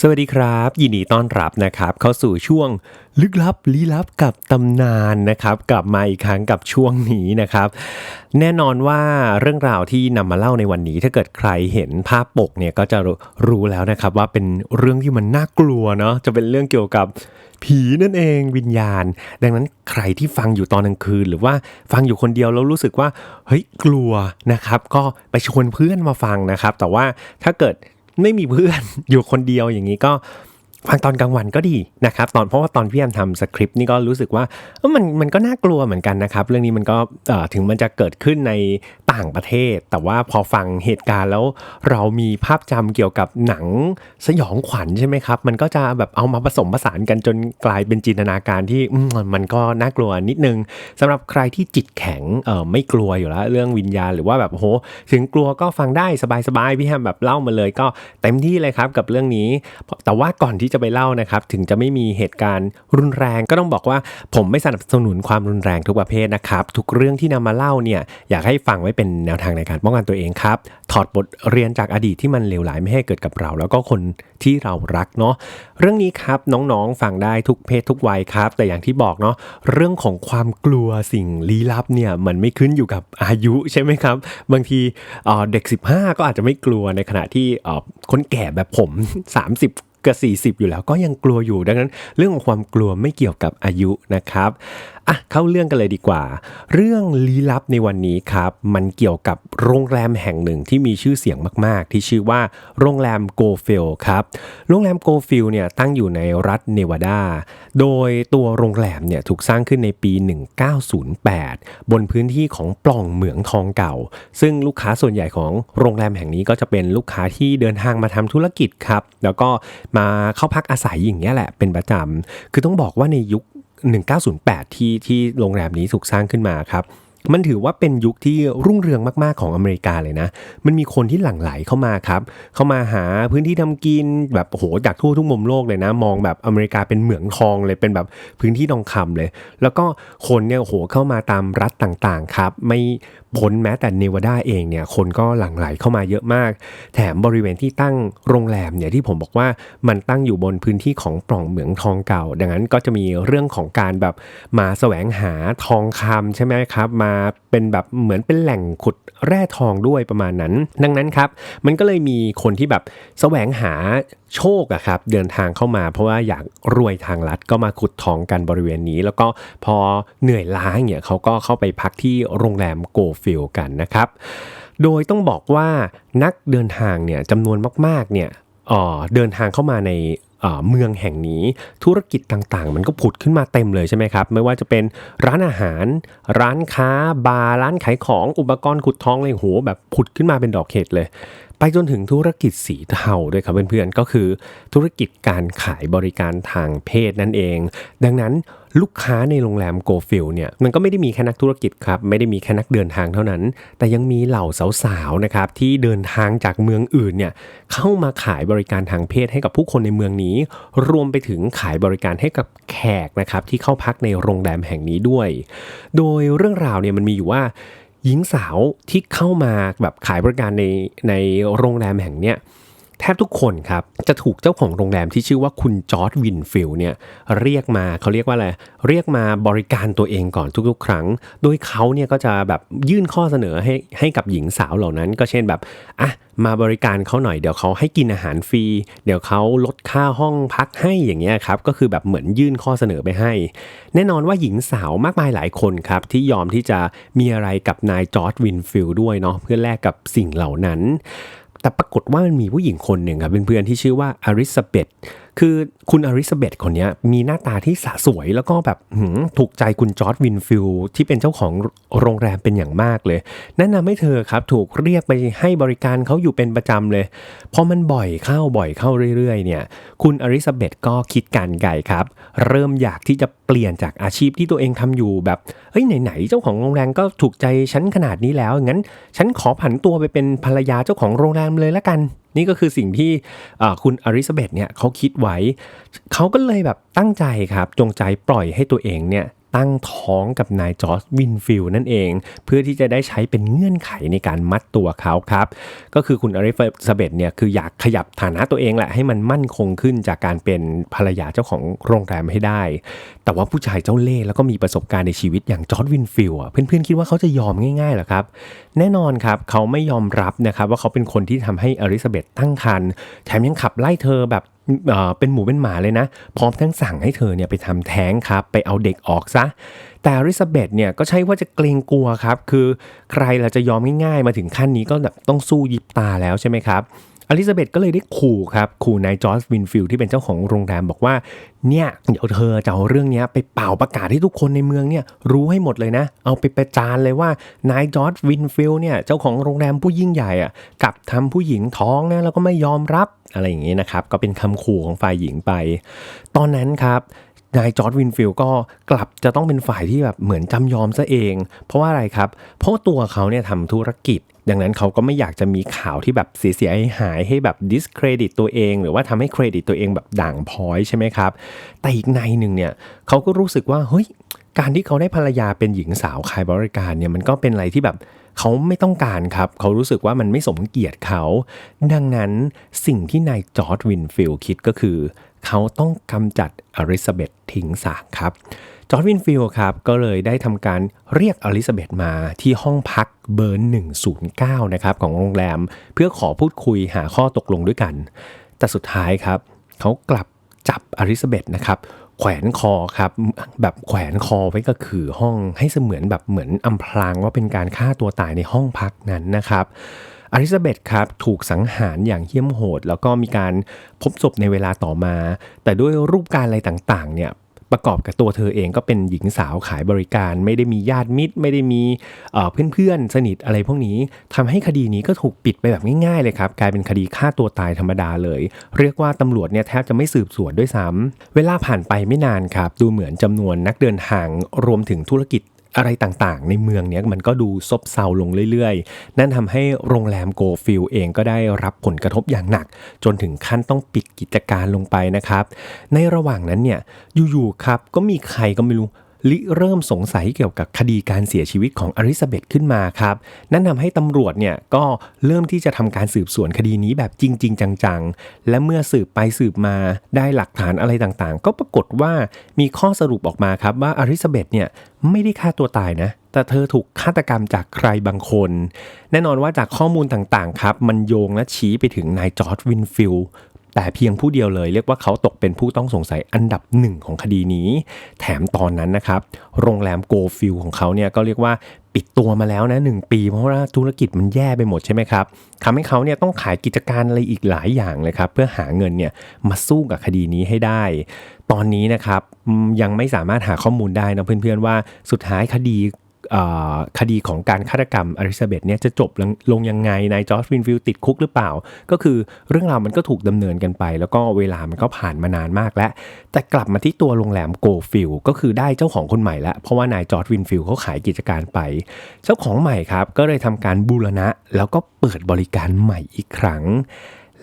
สวัสดีครับ ยินดีต้อนรับนะครับ เข้าสู่ช่วงลึกลับลี้ลับกับตำนานนะครับ กลับมาอีกครั้งกับช่วงนี้นะครับ แน่นอนว่าเรื่องราวที่นำมาเล่าในวันนี้ ถ้าเกิดใครเห็นภาพปกเนี่ยก็จะรู้แล้วนะครับ ว่าเป็นเรื่องที่มันน่ากลัวเนาะจะเป็นเรื่องเกี่ยวกับผีนั่นเองวิญญาณ ดังนั้นใครที่ฟังอยู่ตอนกลางคืน หรือว่าฟังอยู่คนเดียวแล้วรู้สึกว่าเฮ้ยกลัวนะครับ ก็ไปชวนเพื่อนมาฟังนะครับ แต่ว่าถ้าเกิด ไม่มีเพื่อนอยู่คนเดียวอย่างนี้ก็ ฟังตอนกลางวันก็ดีนะครับตอนเพราะว่าตอนพี่แอมทำสคริปต์นี่ก็รู้สึกว่ามันมันก็น่ากลัวเหมือนกันนะครับ เรื่องนี้มันก็ถึงมันจะเกิดขึ้นในต่างประเทศ แต่ว่าพอฟังเหตุการณ์แล้วเรามีภาพจำเกี่ยวกับหนังสยองขวัญใช่ไหมครับ มันก็จะแบบเอามาผสมผสานกันจนกลายเป็นจินตนาการที่มันก็น่ากลัวนิดนึงสำหรับใครที่จิตแข็งเออไม่กลัวอยู่แล้วเรื่องวิญญาณหรือว่าแบบโอ้โหถึงกลัวก็ฟังได้สบายๆพี่แฮมแบบเล่ามาเลย ก็เต็มที่เลยครับกับเรื่องนี้ แต่ว่าก่อนที่จะไปเล่านะครับ ถึงจะไม่มีเหตุการณ์รุนแรง ก็ต้องบอกว่าผมไม่สนับสนุนความรุนแรงทุกประเภทนะครับ ทุกเรื่องที่นำมาเล่าเนี่ยอยากให้ฟังไว้เป็นแนวทางในการป้องกันตัวเองครับ ถอดบทเรียนจากอดีตที่มันเลวร้ายไม่ให้เกิดกับเรา แล้วก็คนที่เรารักเนาะเรื่องนี้ครับน้องๆฟังได้ทุกเพศทุกวัยครับ แต่อย่างที่บอกเนาะเรื่องของความกลัวสิ่งลี้ลับเนี่ยมันไม่ขึ้นอยู่กับอายุใช่ไหมครับ บางทีเเด็ก 15 ก็อาจจะไม่กลัวในขณะที่คนแก่แบบผม 30 กับ40 อยู่แล้วก็ยังกลัวอยู่ดังนั้น เรื่องของความกลัวไม่เกี่ยวกับอายุนะครับอะเข้าเรื่องกันเลยดีกว่า เรื่องลี้ลับในวันนี้ครับ มันเกี่ยวกับโรงแรมแห่งหนึ่งที่มีชื่อเสียงมาก ๆ ที่ชื่อว่าโรงแรมโกฟิลครับ โรงแรมโกฟิลเนี่ยตั้งอยู่ในรัฐเนวาดา โดยตัวโรงแรมเนี่ยถูกสร้างขึ้นในปี 1908 บนพื้นที่ของปล่องเหมืองทองเก่า ซึ่งลูกค้าส่วนใหญ่ของโรงแรมแห่งนี้ก็จะเป็นลูกค้าที่เดินทางมาทำธุรกิจครับ แล้วก็มาเข้าพักอาศัยอย่างนี้ยแหละเป็นประจำคือต้องบอกว่าในยุค 1908 ที่ที่โรงแรมนี้ถูกสร้างขึ้นมาครับมันถือว่าเป็นยุคที่รุ่งเรืองมากๆของอเมริกาเลยนะ มันมีคนที่หลั่งไหลเข้ามาครับ เข้ามาหาพื้นที่ทำกินแบบโหจากทั่วทุกมุมโลกเลยนะ มองแบบอเมริกาเป็นเหมืองทองเลย เป็นแบบพื้นที่ทองคำเลย แล้วก็คนเนี่ยโอ้โหเข้ามาตามรัฐต่างๆครับ ไม่ พ้นแม้แต่เนวาดาเองเนี่ยคนก็หลั่งไหลเข้ามาเยอะมาก แถมบริเวณที่ตั้งโรงแรมเนี่ยที่ผมบอกว่ามันตั้งอยู่บนพื้นที่ของปล่องเหมืองทองเก่า ดังนั้นก็จะมีเรื่องของการแบบมาแสวงหาทองคำใช่ไหมครับ มาเป็นแบบเหมือนเป็นแหล่งขุดแร่ทองด้วยประมาณนั้น ดังนั้นครับ มันก็เลยมีคนที่แบบแสวงหา โชคอะครับเดินทางเข้ามา เพราะว่าอยากรวยทางลัดก็มาขุดทองกันบริเวณนี้ แล้วก็พอเหนื่อยล้าเนี่ยเขาก็เข้าไปพักที่โรงแรมโกฟิลกันนะครับ โดยต้องบอกว่านักเดินทางเนี่ยจำนวนมากๆเนี่ยเดินทางเข้ามาในเอ่อเมืองแห่งนี้ธุรกิจต่างๆ มันก็ผุดขึ้นมาเต็มเลยใช่ไหมครับ ไม่ว่าจะเป็นร้านอาหาร ร้านค้า บาร์ร้านขายของอุปกรณ์ขุดทองเลยโหแบบผุดขึ้นมาเป็นดอกเห็ดเลยไปจนถึงธุรกิจสีเทาด้วยครับเพื่อนๆ ก็คือธุรกิจการขายบริการทางเพศนั่นเอง ดังนั้นลูกค้าในโรงแรมโกฟิลเนี่ยมันก็ไม่ได้มีแค่นักธุรกิจครับ ไม่ได้มีแค่นักเดินทางเท่านั้น แต่ยังมีเหล่าสาวๆนะครับที่เดินทางจากเมืองอื่นเนี่ยเข้ามาขายบริการทางเพศให้กับผู้คนในเมืองนี้ รวมไปถึงขายบริการให้กับแขกนะครับที่เข้าพักในโรงแรมแห่งนี้ด้วย โดยเรื่องราวเนี่ยมันมีอยู่ว่า หญิงสาวที่เข้ามาแบบขายบริการในในโรงแรมแห่งเนี้ย ทบทุกคนครับ จะถูกเจ้าของโรงแรมที่ชื่อว่าคุณจอร์ดวินฟิลด์เนี่ยเรียกมาเขาเรียกว่าอะไรเรียกมาบริการตัวเองก่อนทุกๆ ครั้ง โดยเขาเนี่ยก็จะแบบยื่นข้อเสนอให้ให้กับหญิงสาวเหล่านั้น ก็เช่นแบบอะมาบริการเขาหน่อยเดี๋ยวเขาให้กินอาหารฟรี เดี๋ยวเขาลดค่าห้องพักให้อย่างเงี้ยครับก็คือแบบเหมือนยื่นข้อเสนอไปให้ แน่นอนว่าหญิงสาวมากมายหลายคนครับที่ยอมที่จะมีอะไรกับนายจอร์ดวินฟิลด์ด้วยเนาะเพื่อแลกกับสิ่งเหล่านั้น แต่ปรากฏว่ามันมีผู้หญิงคนหนึ่งครับเป็นเพื่อนที่ชื่อว่าอาริสเบตคือคุณอริซาเบธคนนี้มีหน้าตาที่สะสวยแล้วก็แบบถูกใจคุณจอร์ดวินฟิลที่เป็นเจ้าของโรงแรมเป็นอย่างมากเลย แนะนำให้เธอครับถูกเรียกไปให้บริการเขาอยู่เป็นประจำเลย พอมันบ่อยเข้าบ่อยเข้าเรื่อยๆเนี่ย คุณอริซาเบธก็คิดการไกลครับ เริ่มอยากที่จะเปลี่ยนจากอาชีพที่ตัวเองทำอยู่แบบเฮ้ยไหนๆเจ้าของโรงแรมก็ถูกใจฉันขนาดนี้แล้วงั้นฉันขอผันตัวไปเป็นภรรยาเจ้าของโรงแรมเลยละกัน นี่ก็คือสิ่งที่คุณอริซาเบธเนี่ยเขาคิดไว้เขาก็เลยแบบตั้งใจครับ จงใจปล่อยให้ตัวเองเนี่ยตั้งท้องกับนายจอร์จวินฟิลด์นั่นเอง เพื่อที่จะได้ใช้เป็นเงื่อนไขในการมัดตัวเขาครับ ก็คือคุณอลิซาเบธเนี่ยคืออยากขยับฐานะตัวเองแหละให้มันมั่นคงขึ้นจากการเป็นภรรยาเจ้าของโรงแรมให้ได้ แต่ว่าผู้ชายเจ้าเล่ห์แล้วก็มีประสบการณ์ในชีวิตอย่างจอร์จวินฟิลด์อะเพื่อนๆคิดว่าเขาจะยอมง่ายๆหรอครับ แน่นอนครับเขาไม่ยอมรับนะครับว่าเขาเป็นคนที่ทำให้อลิซาเบธตั้งครรภ์แถมยังขับไล่เธอแบบ เป็นหมูเป็นหมาเลยนะ พร้อมทั้งสั่งให้เธอเนี่ยไปทำแท้งครับ ไปเอาเด็กออกซะ แต่อริซาเบธเนี่ยก็ใช่ว่าจะเกรงกลัวครับ คือใครเราจะยอมง่ายๆ มาถึงขั้นนี้ก็แบบต้องสู้ยิบตาแล้วใช่ไหมครับ อลิซาเบธก็เลยได้ขู่ครับขู่นายจอร์จวินฟิลที่เป็นเจ้าของโรงแรมบอกว่าเนี่ยเดี๋ยวเธอจะเอาเรื่องนี้ไปเป่าประกาศให้ทุกคนในเมืองเนี่ยรู้ให้หมดเลยนะ เอาไปประจานเลยว่านายจอร์จวินฟิลเนี่ยเจ้าของโรงแรมผู้ยิ่งใหญ่อะกับทำผู้หญิงท้องนะแล้วก็ไม่ยอมรับอะไรอย่างนี้นะครับก็เป็นคำขู่ของฝ่ายหญิงไป ตอนนั้นครับนายจอร์ดวินฟิลก็กลับจะต้องเป็นฝ่ายที่แบบเหมือนจำยอมซะเอง เพราะว่าอะไรครับ เพราะตัวเขาเนี่ยทำธุรกิจ ดังนั้นเขาก็ไม่อยากจะมีข่าวที่แบบเสียหายให้แบบ discredit ตัวเอง หรือว่าทำให้เครดิตตัวเองแบบด่างพ้อยใช่ไหมครับ แต่อีกในหนึ่งเนี่ยเขาก็รู้สึกว่าเฮ้ยการที่เขาได้ภรรยาเป็นหญิงสาวขายบริการเนี่ยมันก็เป็นอะไรที่แบบเขาไม่ต้องการครับ เขารู้สึกว่ามันไม่สมเกียรติเขา ดังนั้นสิ่งที่นายจอร์ดวินฟิลคิดก็คือ เขาต้องกำจัดอลิซาเบธทิ้งสากครับ จอร์ดวินฟิลด์ครับก็เลยได้ทำการเรียกอลิซาเบธมาที่ห้องพักเบอร์ 109 นะครับของโรงแรม เพื่อขอพูดคุยหาข้อตกลงด้วยกัน แต่สุดท้ายครับเขากลับจับอลิซาเบธนะครับแขวนคอครับแบบแขวนคอไว้ก็คือห้องให้เสมือนแบบเหมือนอำพรางว่าเป็นการฆ่าตัวตายในห้องพักนั้นนะครับอลิซาเบธครับถูกสังหารอย่างเหี้ยมโหด แล้วก็มีการพบศพในเวลาต่อมา แต่ด้วยรูปการอะไรต่างๆเนี่ย ประกอบกับตัวเธอเองก็เป็นหญิงสาวขายบริการ ไม่ได้มีญาติมิตร ไม่ได้มีเพื่อนๆสนิทอะไรพวกนี้ทำให้คดีนี้ก็ถูกปิดไปแบบง่ายๆเลยครับ กลายเป็นคดีฆ่าตัวตายธรรมดาเลย เรียกว่าตำรวจเนี่ยแทบจะไม่สืบสวนด้วยซ้ำเวลาผ่านไปไม่นานครับ ดูเหมือนจำนวนนักเดินทางรวมถึงธุรกิจ อะไรต่างๆ ในเมืองเนี้ยมันก็ดูซบเซาลงเรื่อยๆ นั่นทำให้โรงแรมโกฟิลเองก็ได้รับผลกระทบอย่างหนัก จนถึงขั้นต้องปิดกิจการลงไปนะครับ ในระหว่างนั้นเนี่ยอยู่ๆครับก็มีใครก็ไม่รู้ ลิเริ่มสงสัยเกี่ยวกับคดีการเสียชีวิตของอลิซาเบธขึ้นมาครับนั่นทำให้ตำรวจเนี่ยก็เริ่มที่จะทำการสืบสวนคดีนี้แบบจริงๆจังๆ และเมื่อสืบไปสืบมาได้หลักฐานอะไรต่างๆ ก็ปรากฏว่ามีข้อสรุปออกมาครับว่าอลิซาเบธเนี่ยไม่ได้ฆ่าตัวตายนะแต่เธอถูกฆาตกรรมจากใครบางคน แน่นอนว่าจากข้อมูลต่างๆครับ มันโยงและชี้ไปถึงนายจอร์ดวินฟิล แต่เพียงผู้เดียวเลยเรียกว่าเขาตกเป็นผู้ต้องสงสัยอันดับหนึ่งของคดีนี้ แถมตอนนั้นนะครับ โรงแรมโกฟิลของเขาเนี่ยก็เรียกว่าปิดตัวมาแล้วนะหนึ่งปี เพราะว่าธุรกิจมันแย่ไปหมดใช่ไหมครับทำให้เขาเนี่ยต้องขายกิจการอะไรอีกหลายอย่างเลยครับ เพื่อหาเงินเนี่ยมาสู้กับคดีนี้ให้ได้ ตอนนี้นะครับยังไม่สามารถหาข้อมูลได้นะเพื่อนๆว่าสุดท้ายคดี คดีของการฆาตกรรมอลิซาเบธเนี่ยจะจบลงลงยังไงนายจอร์จวินฟิลติดคุกหรือเปล่า ก็คือเรื่องราวมันก็ถูกดำเนินกันไป แล้วก็เวลามันก็ผ่านมานานมากแล้ว แต่กลับมาที่ตัวโรงแรมโกฟิลก็คือได้เจ้าของคนใหม่แล้วเพราะว่านายจอร์จวินฟิลเขาขายกิจการไป เจ้าของใหม่ครับ ก็เลยทำการบูรณะ แล้วก็เปิดบริการใหม่อีกครั้ง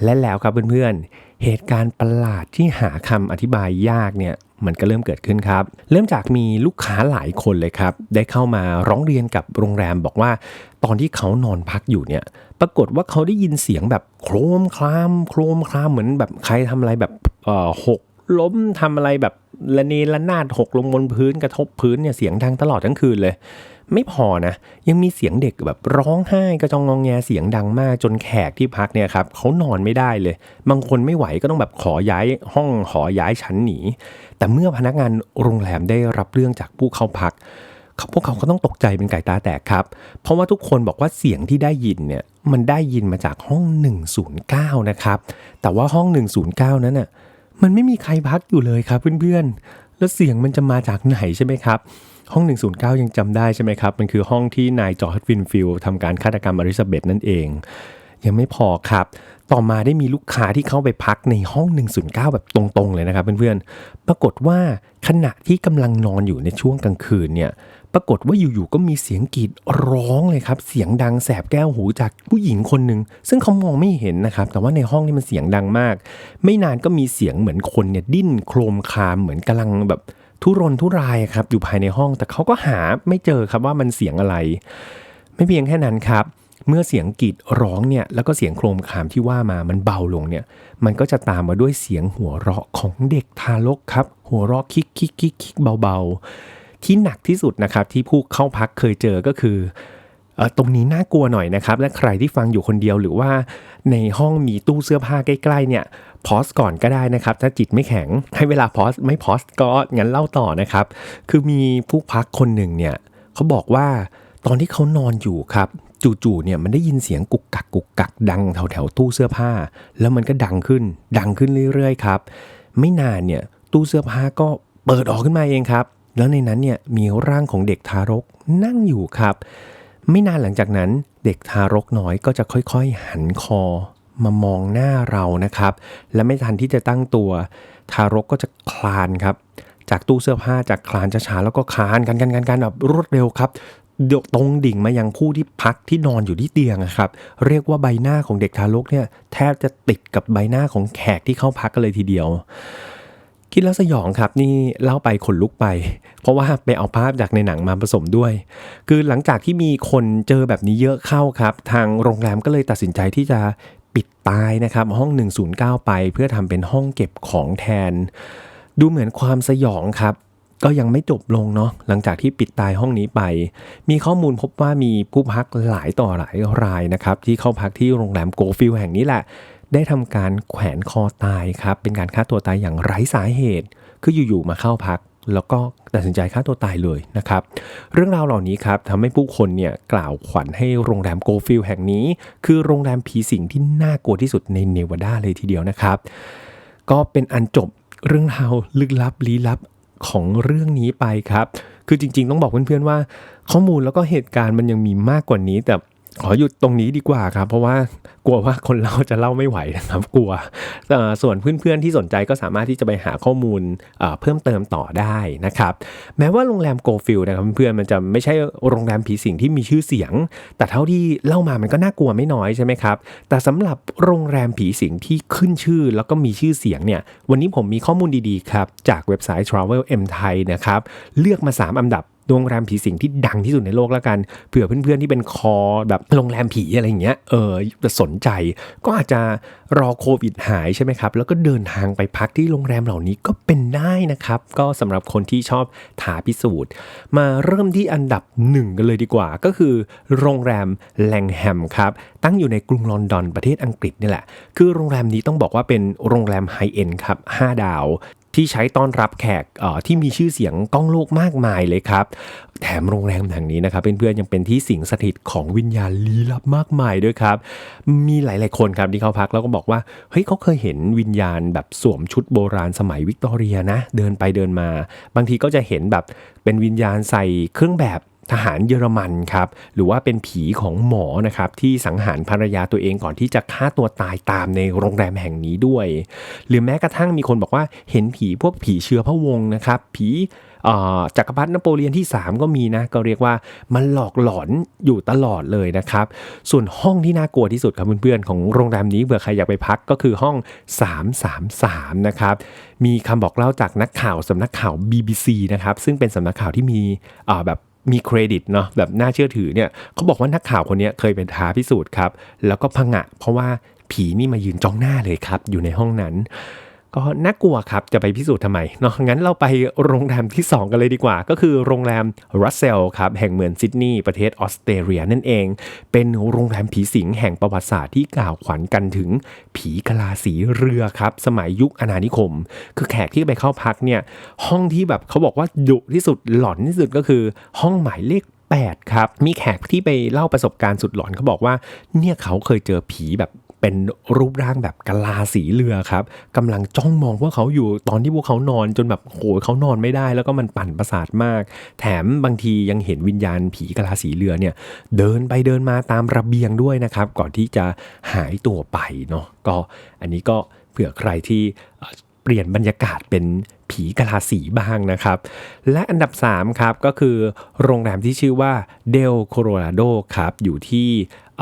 และแล้วครับเพื่อนๆเหตุการณ์ประหลาดที่หาคำอธิบายยากเนี่ย มันก็เริ่มเกิดขึ้นครับ เริ่มจากมีลูกค้าหลายคนเลยครับ ได้เข้ามาร้องเรียนกับโรงแรมบอกว่า ตอนที่เขานอนพักอยู่เนี่ย ปรากฏว่าเขาได้ยินเสียงแบบโครมคลาม โครมคลามเหมือนแบบใครทำอะไรแบบเอ่อหกล้มทำอะไรแบบ ระเนระนาดหกลงบนพื้นกระทบพื้นเนี่ยเสียงดังตลอดทั้งคืนเลย ไม่พอนะยังมีเสียงเด็กแบบร้องไห้กระจองงองแงเสียงดังมากจนแขกที่พักเนี่ยครับเขานอนไม่ได้เลย บางคนไม่ไหวก็ต้องแบบขอย้ายห้องขอย้ายชั้นหนี แต่เมื่อพนักงานโรงแรมได้รับเรื่องจากผู้เข้าพักพวกเขาก็ต้องตกใจเป็นไก่ตาแตกครับ เพราะว่าทุกคนบอกว่าเสียงที่ได้ยินเนี่ยมันได้ยินมาจากห้อง 109 นะครับ แต่ว่าห้อง 109 นั้นน่ะ มันไม่มีใครพักอยู่เลยครับเพื่อนๆ แล้วเสียงมันจะมาจากไหนใช่ไหมครับ ห้อง 109 ยังจำได้ใช่ไหมครับ มันคือห้องที่นายจอร์จวินฟิลทำการฆาตกรรมอลิซาเบธนั่นเอง ยังไม่พอครับ ต่อมาได้มีลูกค้าที่เข้าไปพักในห้อง 109 แบบตรงๆเลยนะครับเพื่อนๆ ปรากฏว่าขณะที่กำลังนอนอยู่ในช่วงกลางคืนเนี่ย ปรากฏว่าอยู่ๆก็มีเสียงกรีดร้องเลยครับ เสียงดังแสบแก้วหูจากผู้หญิงคนหนึ่งซึ่งเขามองไม่เห็นนะครับ แต่ว่าในห้องนี่มันเสียงดังมาก ไม่นานก็มีเสียงเหมือนคนเนี่ยดิ้นโครมคามเหมือนกำลังแบบทุรนทุรายครับอยู่ภายในห้อง แต่เขาก็หาไม่เจอครับว่ามันเสียงอะไร ไม่เพียงแค่นั้นครับเมื่อเสียงกรีดร้องเนี่ยแล้วก็เสียงโครมคามที่ว่ามามันเบาลงเนี่ยมันก็จะตามมาด้วยเสียงหัวเราะของเด็กทารกครับ หัวเราะคิกคิกคิกคิกเบาๆ ที่หนักที่สุดนะครับที่ผู้เข้าพักเคยเจอก็คือตรงนี้น่ากลัวหน่อยนะครับ และใครที่ฟังอยู่คนเดียวหรือว่าในห้องมีตู้เสื้อผ้าใกล้ๆเนี่ยพอสก่อนก็ได้นะครับ ถ้าจิตไม่แข็งให้เวลาพอสไม่พอสก็งั้นเล่าต่อนะครับ คือมีผู้พักคนหนึ่งเนี่ยเขาบอกว่าตอนที่เขานอนอยู่ครับ จู่ๆเนี่ยมันได้ยินเสียงกุกกักกุกกักดังแถวๆตู้เสื้อผ้า แล้วมันก็ดังขึ้น ดังขึ้นเรื่อยๆครับ ไม่นานเนี่ยตู้เสื้อผ้าก็เปิดออกขึ้นมาเองครับ แล้วในนั้นเนี่ยมีร่างของเด็กทารกนั่งอยู่ครับ ไม่นานหลังจากนั้นเด็กทารกน้อยก็จะค่อยๆ หันคอมามองหน้าเรานะครับ และไม่ทันที่จะตั้งตัว ทารกก็จะคลานครับ จากตู้เสื้อผ้าจากคลานช้าๆแล้วก็คลานกันกันกันกันแบบรวดเร็วครับเดี๋ยวตรงดิ่งมายังผู้ที่พักที่นอนอยู่ที่เตียงอะครับ เรียกว่าใบหน้าของเด็กทารกเนี่ยแทบจะติดกับใบหน้าของแขกที่เข้าพักกันเลยทีเดียว คิดแล้วสยองครับนี่เล่าไปขนลุกไป เพราะว่าไปเอาภาพจากในหนังมาผสมด้วย คือหลังจากที่มีคนเจอแบบนี้เยอะเข้าครับ ทางโรงแรมก็เลยตัดสินใจที่จะปิดตายนะครับ ห้อง 109 ไปเพื่อทำเป็นห้องเก็บของแทน ดูเหมือนความสยองครับ ก็ยังไม่จบลงเนาะหลังจากที่ปิดตายห้องนี้ไป มีข้อมูลพบว่ามีผู้พักหลายต่อหลายรายนะครับ ที่เข้าพักที่โรงแรมโกฟิลแห่งนี้แหละ ได้ทำการแขวนคอตายครับ เป็นการฆ่าตัวตายอย่างไร้สาเหตุ คืออยู่ๆมาเข้าพัก แล้วก็ตัดสินใจฆ่าตัวตายเลยนะครับ เรื่องราวเหล่านี้ครับทำให้ผู้คนเนี่ยกล่าวขวัญให้โรงแรมโกฟิลแห่งนี้ คือโรงแรมผีสิงที่น่ากลัวที่สุดในเนวาดาเลยทีเดียวนะครับ ก็เป็นอันจบเรื่องราวลึกลับลี้ลับของเรื่องนี้ไปครับ คือจริง ๆ ต้องบอกเพื่อนๆว่า ข้อมูลแล้วก็เหตุการณ์มันยังมีมากกว่านี้ แต่ ขอหยุดตรงนี้ดีกว่าครับ เพราะว่ากลัวว่าคนเราจะเล่าไม่ไหวนะครับ กลัวส่วนเพื่อนๆที่สนใจก็สามารถที่จะไปหาข้อมูลเพิ่มเติมต่อได้นะครับ แม้ว่าโรงแรมโกฟิลนะครับเพื่อนๆมันจะไม่ใช่โรงแรมผีสิงที่มีชื่อเสียง แต่เท่าที่เล่ามามันก็น่ากลัวไม่น้อยใช่ไหมครับ แต่สำหรับโรงแรมผีสิงที่ขึ้นชื่อแล้วก็มีชื่อเสียงเนี่ยวันนี้ผมมีข้อมูลดีๆครับจากเว็บไซต์ Travel M Thai นะครับเลือกมา 3 อันดับ โรงแรมผีสิงที่ดังที่สุดในโลกแล้วกันเผื่อเพื่อนๆที่เป็นคอแบบโรงแรมผีอะไรอย่างเงี้ยเออจะสนใจ ก็อาจจะรอโควิดหายใช่ไหมครับแล้วก็เดินทางไปพักที่โรงแรมเหล่านี้ก็เป็นได้นะครับ ก็สำหรับคนที่ชอบถาพิสูจน์ มาเริ่มที่อันดับหนึ่งกันเลยดีกว่า ก็คือโรงแรมแลงแฮมครับตั้งอยู่ในกรุงลอนดอนประเทศอังกฤษนี่แหละ คือโรงแรมนี้ต้องบอกว่าเป็นโรงแรมไฮเอ็นครับ5ดาว ที่ใช้ต้อนรับแขกที่มีชื่อเสียงก้องโลกมากมายเลยครับ แถมโรงแรมแห่งนี้นะครับเพื่อนๆยังเป็นที่สิงสถิตของวิญญาณลี้ลับมากมายด้วยครับ มีหลายๆคนครับที่เขาพักแล้วก็บอกว่าเฮ้ยเขาเคยเห็นวิญญาณแบบสวมชุดโบราณสมัยวิกตอเรียนะ เดินไปเดินมา บางทีก็จะเห็นแบบเป็นวิญญาณใส่เครื่องแบบ ทหารเยอรมันครับหรือว่าเป็นผีของหมอนะครับที่สังหารภรรยาตัวเองก่อนที่จะฆ่าตัวตายตามในโรงแรมแห่งนี้ด้วย หรือแม้กระทั่งมีคนบอกว่าเห็นผีพวกผีเชื้อพระวงศ์นะครับ ผีจักรพรรดินโปเลียนที่ 3 ก็มีนะ ก็เรียกว่ามันหลอกหลอนอยู่ตลอดเลยนะครับ ส่วนห้องที่น่ากลัวที่สุดครับเพื่อนๆ ของโรงแรมนี้เผื่อใครอยากไปพักก็คือห้อง 333 นะครับ มีคำบอกเล่าจากนักข่าวสำนักข่าว BBC นะครับ ซึ่งเป็นสำนักข่าวที่มีแบบ มีเครดิตเนาะแบบน่าเชื่อถือเนี่ยเขาบอกว่านักข่าวคนนี้เคยเป็นท้าพิสูจน์ครับ แล้วก็พังะเพราะว่าผีนี่มายืนจ้องหน้าเลยครับ อยู่ในห้องนั้น ก็น่ากลัวครับ จะไปพิสูจน์ทำไมเนาะงั้นเราไปโรงแรมที่ 2 กันเลยดีกว่า ก็คือโรงแรมรัสเซลครับแห่งเมืองซิดนีย์ประเทศออสเตรเลียนั่นเอง เป็นโรงแรมผีสิงแห่งประวัติศาสตร์ที่กล่าวขวัญกันถึงผีกะลาสีเรือครับ สมัยยุคอาณานิคม คือแขกที่ไปเข้าพักเนี่ยห้องที่แบบเขาบอกว่าดุที่สุดหลอนที่สุดก็คือห้องหมายเลข8ครับมีแขกที่ไปเล่าประสบการณ์สุดหลอนเขาบอกว่าเนี่ยเขาเคยเจอผีแบบ เป็นรูปร่างแบบกะลาสีเรือครับกำลังจ้องมองพวกเขาอยู่ตอนที่พวกเขานอนจนแบบโหเขานอนไม่ได้ แล้วก็มันปั่นประสาทมาก แถมบางทียังเห็นวิญญาณผีกะลาสีเรือเนี่ยเดินไปเดินมาตามระเบียงด้วยนะครับ ก่อนที่จะหายตัวไปเนาะก็อันนี้ก็เผื่อใครที่เปลี่ยนบรรยากาศเป็นผีกะลาสีบ้างนะครับ และอันดับ 3 ครับ ก็คือโรงแรมที่ชื่อว่าเดลโคโรราโดครับ อยู่ที่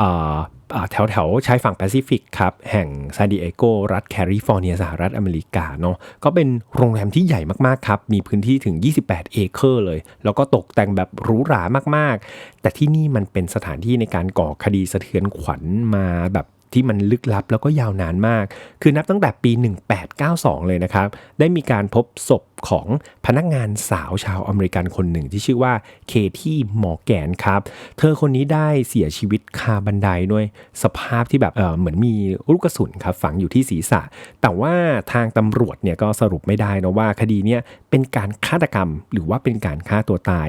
อ่า แถวแถวชายฝั่งแปซิฟิกครับ แห่งซานดิเอโกรัฐแคลิฟอร์เนียสหรัฐอเมริกาเนาะก็เป็นโรงแรมที่ใหญ่มากๆครับ มีพื้นที่ถึง 28 เอเคอร์เลย แล้วก็ตกแต่งแบบหรูหรามากๆ แต่ที่นี่มันเป็นสถานที่ในการก่อคดีสะเทือนขวัญมาแบบ ที่มันลึกลับแล้วก็ยาวนานมาก คือนับตั้งแต่ปี 1892 เลยนะครับ ได้มีการพบศพของพนักงานสาวชาวอเมริกันคนหนึ่งที่ชื่อว่าเคที่มอแกนครับ เธอคนนี้ได้เสียชีวิตคาบันไดด้วยสภาพที่แบบเออเหมือนมีลูกกระสุนครับฝังอยู่ที่ศีรษะ แต่ว่าทางตำรวจเนี่ยก็สรุปไม่ได้นะว่าคดีเนี้ยเป็นการฆาตกรรม หรือว่าเป็นการฆ่าตัวตาย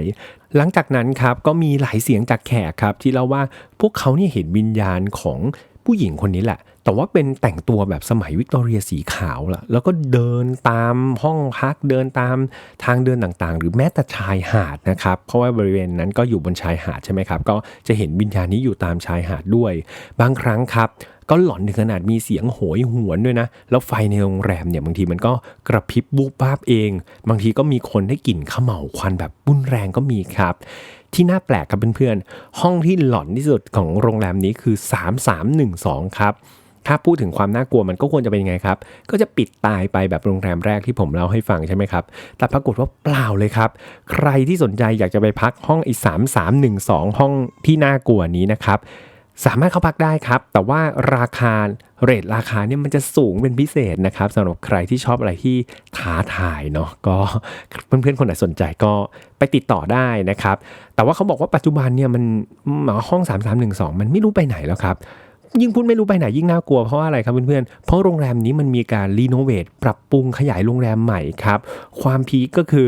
หลังจากนั้นครับก็มีหลายเสียงจากแขกครับที่เล่าว่าพวกเขาเนี่ยเห็นวิญญาณของ ผู้หญิงคนนี้แหละ แต่ว่าเป็นแต่งตัวแบบสมัยวิกตอเรียสีขาวละแล้วก็เดินตามห้องพักเดินตามทางเดินต่างๆ หรือแม้แต่ชายหาดนะครับ เพราะว่าบริเวณนั้นก็อยู่บนชายหาดใช่ไหมครับ ก็จะเห็นวิญญาณนี้อยู่ตามชายหาดด้วย บางครั้งครับก็หลอนถึงขนาดมีเสียงโหยหวนด้วยนะ แล้วไฟในโรงแรมเนี่ยบางทีมันก็กระพริบบูบบ้าบเอง บางทีก็มีคนได้กลิ่นขม่าวควันแบบรุนแรงก็มีครับ ที่น่าแปลกครับเพื่อนๆ ห้องที่หลอนที่สุดของโรงแรมนี้คือ 3312 ครับ ถ้าพูดถึงความน่ากลัวมันก็ควรจะเป็นยังไงครับ ก็จะปิดตายไปแบบโรงแรมแรกที่ผมเล่าให้ฟังใช่ไหมครับ แต่ปรากฏว่าเปล่าเลยครับ ใครที่สนใจอยากจะไปพักห้องอีสามสามหนึ่งสองห้องที่น่ากลัวนี้นะครับ สามารถเข้าพักได้ครับ แต่ว่าราคาเรทราคาเนี่ยมันจะสูงเป็นพิเศษนะครับสำหรับใครที่ชอบอะไรที่ท้าทายเนาะก็เพื่อนๆคนไหนสนใจก็ไปติดต่อได้นะครับ แต่ว่าเขาบอกว่าปัจจุบันเนี่ยมันหมาห้อง 3312 มันไม่รู้ไปไหนแล้วครับ ยิ่งพูดไม่รู้ไปไหนยิ่งน่ากลัวเพราะว่าอะไรครับเพื่อนๆ เพราะโรงแรมนี้มันมีการรีโนเวทปรับปรุงขยายโรงแรมใหม่ครับ ความพีก็คือ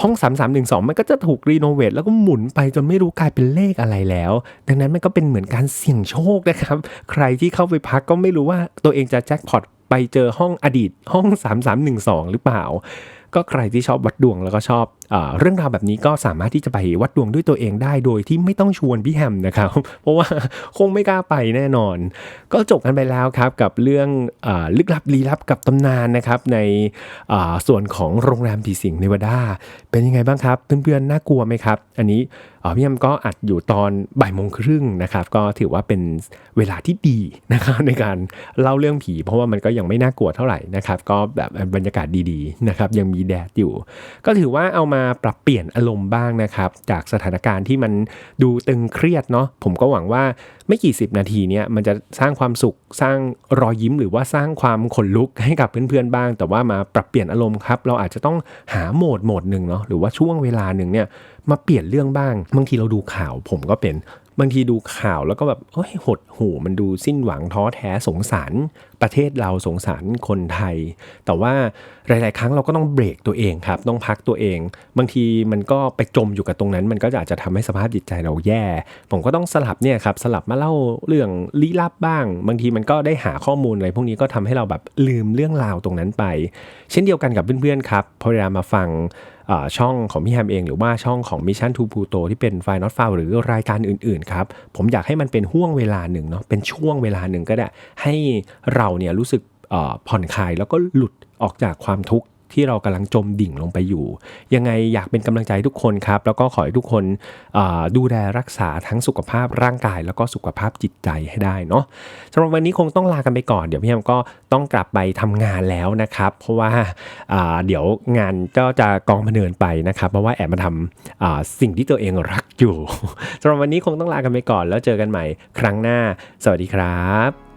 ห้อง 3312 มันก็จะถูกรีโนเวทแล้วก็หมุนไปจนไม่รู้กลายเป็นเลขอะไรแล้ว ดังนั้นมันก็เป็นเหมือนการเสี่ยงโชคนะครับ ใครที่เข้าไปพักก็ไม่รู้ว่าตัวเองจะแจ็คพอตไปเจอห้องอดีตห้อง 3312 หรือเปล่า ก็ใครที่ชอบวัดดวงแล้วก็ชอบ เรื่องราวแบบนี้ก็สามารถที่จะไปวัดดวงด้วยตัวเองได้โดยที่ไม่ต้องชวนพี่แฮมนะครับ เพราะว่าคงไม่กล้าไปแน่นอน ก็จบกันไปแล้วครับกับเรื่องอลึกลับลี้ลับกับตำนานนะครับในส่วนของโรงแรมผีสิงเนวาดาเป็นยังไงบ้างครับเพื่อนๆน่ากลัวไหมครับ อันนี้พี่แฮมก็อัดอยู่ตอนบ่ายโมงครึ่งนะครับ ก็ถือว่าเป็นเวลาที่ดีนะครับในการเล่าเรื่องผี เพราะว่ามันก็ยังไม่น่ากลัวเท่าไหร่นะครับ ก็แบบบรรยากาศดีๆนะครับยังมีแดดอยู่ ก็ถือว่าเอามาาปรับเปลี่ยนอารมณ์บ้างนะครับ จากสถานการณ์ที่มันดูตึงเครียดเนาะผมก็หวังว่าไม่กี่สิบนาทีเนี้ยมันจะสร้างความสุขสร้างรอยยิ้มหรือว่าสร้างความขนลุกให้กับเพื่อนๆบ้าง แต่ว่ามาปรับเปลี่ยนอารมณ์ครับ เราอาจจะต้องหาโหมดโหมดหนึ่งเนาะหรือว่าช่วงเวลาหนึ่งเนี่ยมาเปลี่ยนเรื่องบ้างบางทีเราดูข่าวผมก็เป็นบางทีดูข่าวแล้วก็แบบเฮ้ยหดหูมันดูสิ้นหวังท้อแท้สงสาร ประเทศเราสงสารคนไทย แต่ว่าหลาย ๆ ครั้งเราก็ต้องเบรกตัวเองครับ ต้องพักตัวเอง บางทีมันก็ไปจมอยู่กับตรงนั้น มันก็อาจจะทำให้สภาพจิตใจเราแย่ ผมก็ต้องสลับเนี่ยครับสลับมาเล่าเรื่องลี้ลับบ้าง บางทีมันก็ได้หาข้อมูลอะไรพวกนี้ก็ทำให้เราแบบลืมเรื่องราวตรงนั้นไป เช่นเดียวกันกับเพื่อน ๆ ครับพอเวลามาฟังช่องของพี่แฮมเองหรือว่าช่องของ Mission to Pluto ที่เป็น f i n a l f i l e หรือรายการอื่น ๆ ครับ ผมอยากให้มันเป็นห่วงเวลาหนึ่งเนาะเป็นช่วงเวลาหนึ่งก็ได้ให้เราเนี่ยรู้สึกผ่อนคลายแล้วก็หลุดออกจากความทุกข์ที่เรากำลังจมดิ่งลงไปอยู่ ยังไงอยากเป็นกำลังใจทุกคนครับ แล้วก็ขอให้ทุกคนดูแลรักษาทั้งสุขภาพร่างกาย แล้วก็สุขภาพจิตใจให้ได้เนาะสำหรับวันนี้คงต้องลากันไปก่อน เดี๋ยวพี่แฮมก็ต้องกลับไปทำงานแล้วนะครับ เพราะว่าาเดี๋ยวงานก็จะกองพเนินไปนะครับ เพราะว่าแอบมาทำาสิ่งที่ตัวเองรักอยู่สำหรับวันนี้คงต้องลากันไปก่อน แล้วเจอกันใหม่ครั้งหน้า สวัสดีครับ